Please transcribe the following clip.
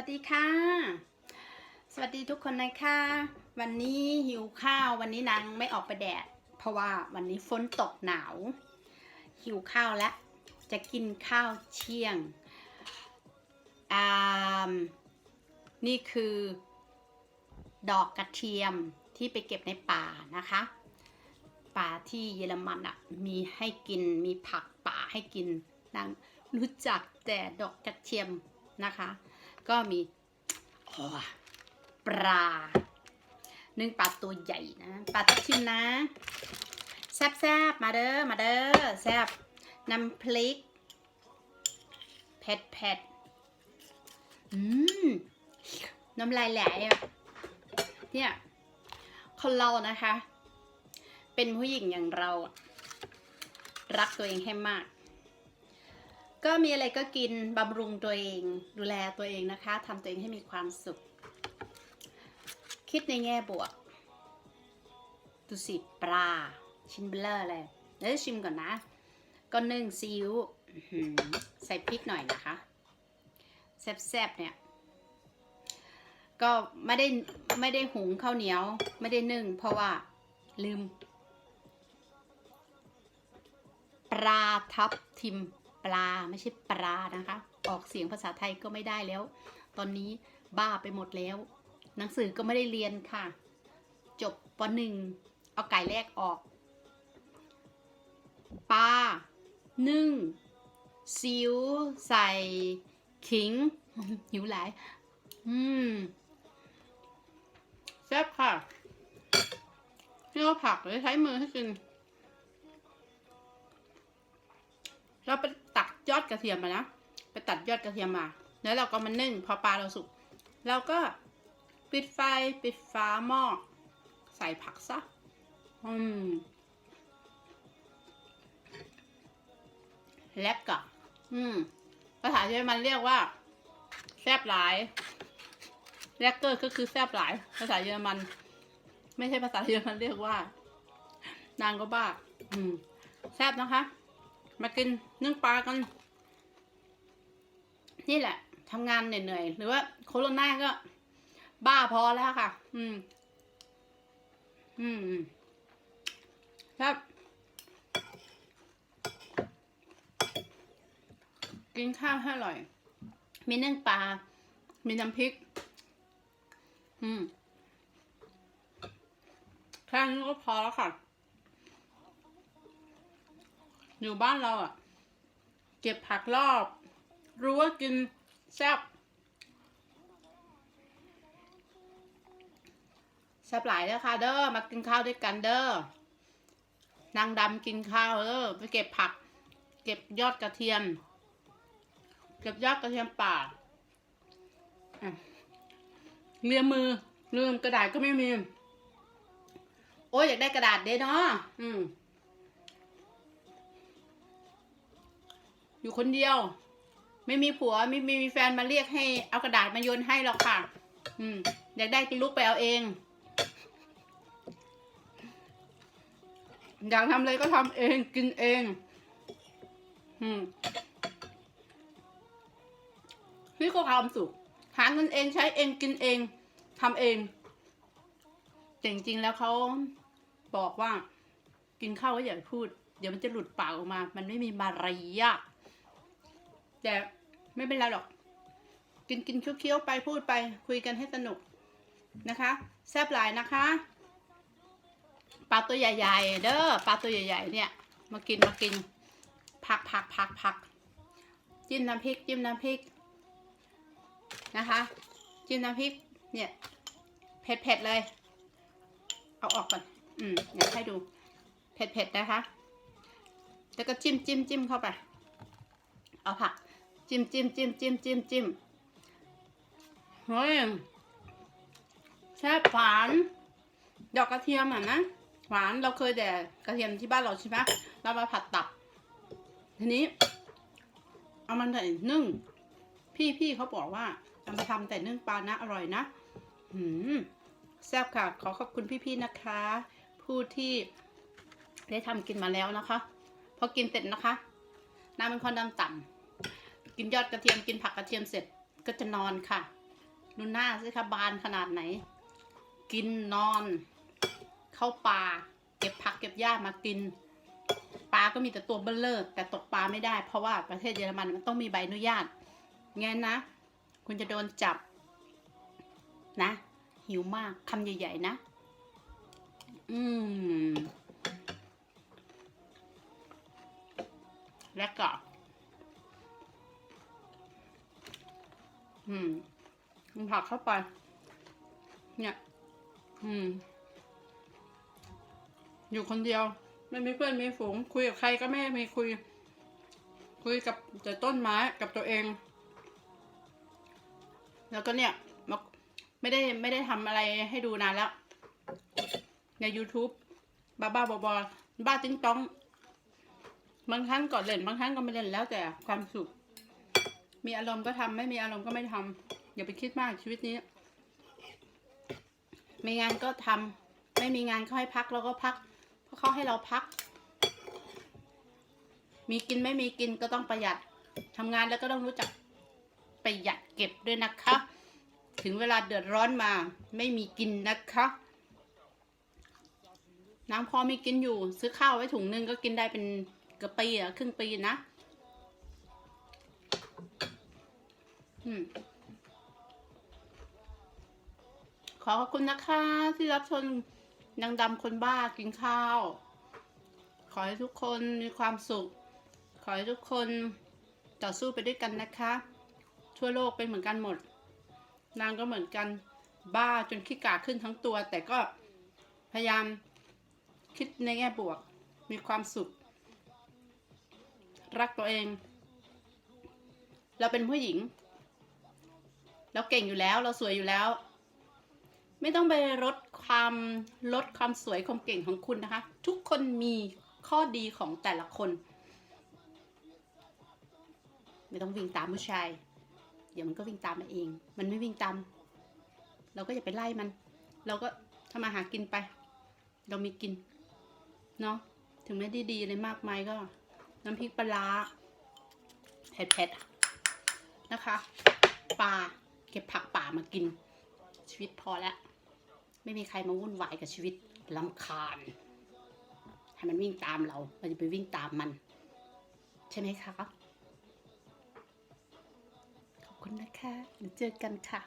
วัสดีค่ะ สวัสดีทุกคนนะคะ วันนี้หิวข้าววันนี้นางไม่ออกไปแดด เพราะว่าวันนี้ฝนตกหนาว หิวข้าวแล้วจะกินข้าวเที่ยงอ่านี่คือ ดอกกระเทียมที่ไปเก็บในป่านะคะ ป่าที่เยอรมันอะ่ะมีให้กินมีผักป่าให้กินนางรู้จักแต่ดอกกระเทียมนะคะ ก็มีปลานึ่งปลาตัวใหญ่นะปลาทับทิมนะแซบๆมาเด้อมาเด้อแซบน้ำพริกเผ็ดเผ็ดอืมน้ำลายไหลอะเนี่ยคนเรานะคะ เป็นผู้หญิงอย่างเรา รักตัวเองให้มาก ก็มีอะไรก็กินบำรุงตัวเองดูแลตัวเองนะคะทำตัวเองให้มีความสุข คิดในแง่บวก ดูสิปลา ชิ้นเบลอเลยเดี๋ยวชิมก่อนนะก็นึ่งซีอิ๊วใส่พริกหน่อยนะคะแซ่บๆเนี่ย ก็ไม่ได้ไม่ได้หุงข้าวเหนียว ไม่ได้นึ่ง เพราะว่าลืม ปลาทับทิม ปลาไม่ใช่ปลานะคะ ออกเสียงภาษาไทยก็ไม่ได้แล้ว ตอนนี้บ้าไปหมดแล้ว หนังสือก็ไม่ได้เรียนค่ะ จบปหนึ่งเอาไก่แรกออกปลานึ่งซิวใส่ขิง หิวหลาย อืมแซ่บค่ะนี่ก็ผักเลยใช้มือให้กินเราไปตัด ยอดกระเทียมมานะ ไปตัดยอดกระเทียมมา แล้วเราก็มานึ่ง พอปลาเราสุก เราก็ปิดไฟปิดฟ้าหม้อใส่ผักซะ อืม แล้วก็อืมภาษาเยอรมันเรียกว่า แซบหลายแลกเกอร์ก็คือแซบหลาย ภาษาเยอรมัน ไม่ใช่ภาษาเยอรมันเรียกว่า นางก็บ้า อืม แซบนะคะ มากินนึ่งปลากัน นี่แหละทำงานเหนื่อยๆ หรือว่าโคโรนาก็ บ้าพอแล้วค่ะ อืม อืมครับกินข้าวให้อร่อย มีเนึ่งปลา มีน้ำพริก อืมแค่นี้ก็พอแล้วค่ะ อยู่บ้านเราอะ เก็บผักรอบ รู้ว่ากินแซ่บแซ่บหลายเด้อค่ะเด้อมากินข้าวด้วยกันเด้อนางดำกินข้าวเด้อไปเก็บผัก เก็บยอดกระเทียม เก็บยอดกระเทียมป่าเลียมือลืมกระดาษก็ไม่มี โอ้ยอยากได้กระดาษเด้เนาะอืมอยู่คนเดียว ไม่มีผัวไม่ไม่มีแฟนมาเรียกให้เอากระดาษมาโยนให้หรอกค่ะ อืมอยากได้ก็ลุกไปเอาเองอยากทำอะไรก็ทำเองกินเอง อืมนี่ก็ความสุขหาเงินเองใช้เองกินเองทำเองแต่จริงๆแล้วเขาบอกว่า กินข้าวก็อย่าพูด เดี๋ยวมันจะหลุดปากออกมา มันไม่มีมารยาทแต่ ไม่เป็นไรหรอก กินกินเคี้ยวๆไปพูดไป คุยกันให้สนุกนะคะ แซ่บหลายนะคะปลาตัวใหญ่ ๆ เด้อปลาตัวใหญ่ ๆ เนี่ย มากินมากิน ผักผักผักผักจิ้มน้ำพริกจิ้มน้ำพริกนะคะ จิ้มน้ำพริกเนี่ยเผ็ดๆเลย เอาออกก่อน อืมเดี๋ยวให้ดู เผ็ดๆนะคะ แล้วก็จิ้มจิ้มจิ้มเข้าไป เอาผัก จิ้มจิ้มจิ้มจิ้มจิ้มจิ้มเฮ้ยแซ่บหวานดอกกระเทียมอะนะหวานเราเคยแต่กระเทียมที่บ้านเราใช่ไหมเรามาผัดตับ ทีนี้ เอามันใส่นึ่ง พี่พี่เขาบอกว่าเอามาทำแต่นึ่งปลานะอร่อยนะหืมแซ่บค่ะ ขอขอบคุณพี่ๆนะคะ ผู้ที่ได้ทำกินมาแล้วนะคะ พอกินเสร็จนะคะน้ำเป็นความดันต่ำ กินยอดกระเทียมกินผักกระเทียมเสร็จก็จะนอนค่ะดูหน้าสิคะบานขนาดไหน กินนอน เข้าป่า เก็บผักเก็บหญ้ามากินปลาก็มีแต่ตัวเบลเลอร์แต่ตกปลาไม่ได้ เพราะว่าประเทศเยอรมันมันต้องมีใบอนุญาตงั้นนะ คุณจะโดนจับนะ หิวมากคำใหญ่ ๆ นะ อืมแล้วก็ ผักเข้าไป เนี่ย อืม อยู่คนเดียว ไม่มีเพื่อนมีฝูง คุยกับใครก็ไม่มีคุย คุยกับแต่ต้นไม้กับตัวเอง แล้วก็เนี่ยไม่ได้ไม่ได้ทำอะไรให้ดูนานแล้ว ใน YouTube บ้าบ้าบอบอบ้าติ้งต้องบางครั้งก็เล่นบางครั้งก็ไม่เล่นแล้วแต่ความสุข มีอารมณ์ก็ทำไม่มีอารมณ์ก็ไม่ทำ อย่าไปคิดมากชีวิตนี้ มีงานก็ทำไม่มีงานเขาให้พักเราก็พัก เพราะเขาให้เราพัก มีกินไม่มีกินก็ต้องประหยัดทำงานแล้วก็ต้องรู้จักประหยัดเก็บด้วยนะคะ ถึงเวลาเดือดร้อนมา ไม่มีกินนะคะน้ำพอมีกินอยู่ ซื้อข้าวไว้ถุงนึงก็กินได้เป็นเกือบปีอะครึ่งปีนะ อืม ขอขอบคุณนะคะ ที่รับชมนางดำคนบ้ากินข้าว ขอให้ทุกคนมีความสุข ขอให้ทุกคนต่อสู้ไปด้วยกันนะคะ ทั่วโลกเป็นเหมือนกันหมด นางก็เหมือนกันบ้าจนขี้กาขึ้นทั้งตัว แต่ก็พยายามคิดในแง่บวก มีความสุข รักตัวเอง เราเป็นผู้หญิง เราเก่งอยู่แล้ว เราสวยอยู่แล้ว ไม่ต้องไปลดความลดความสวยความเก่งของคุณนะคะ ทุกคนมีข้อดีของแต่ละคน ไม่ต้องวิ่งตามผู้ชาย เดี๋ยวมันก็วิ่งตามมาเอง มันไม่วิ่งตาม เราก็อย่าไปไล่มัน เราก็ทำมาหากินไป เรามีกิน เนาะถึงไม่ได้ดีอะไรมากมายก็ น้ำพริกปลาร้าเผ็ดๆนะคะปลาเก็บผักป่ามากิน ชีวิตพอแล้ว ไม่มีใครมาวุ่นวายกับชีวิตลำคาญ ให้มันวิ่งตามเราเราจะไปวิ่งตามมัน ใช่ไหมคะ ขอบคุณนะคะเดี๋ยวเจอกันค่ะ